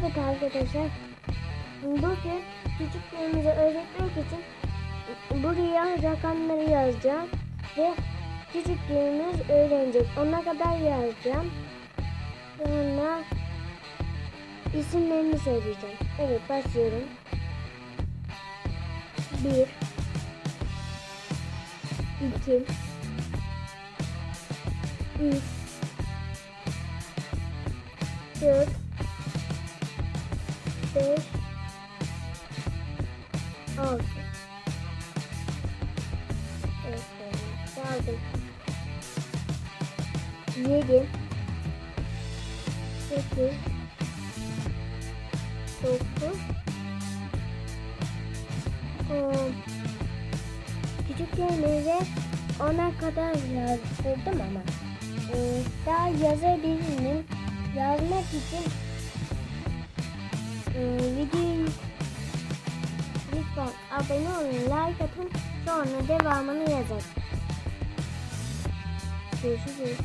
Evet arkadaşlar. Bugün küçüklerimizi öğretmek için buraya rakamları yazacağım ve küçüklerimiz öğrenecek. Ona kadar yazacağım. Sonra isimlerini söyleyeceğim. Evet başlıyorum. Bir, iki, üç, dört, beş, altı. Evet, aldım. Yedi, sekiz, dokuz, on. Küçüklerimize ona kadar yazdırdım ama e, daha yazabilirim. Yazmak için abone olun, like atın, sonra devamını yazın. Görüşürüz.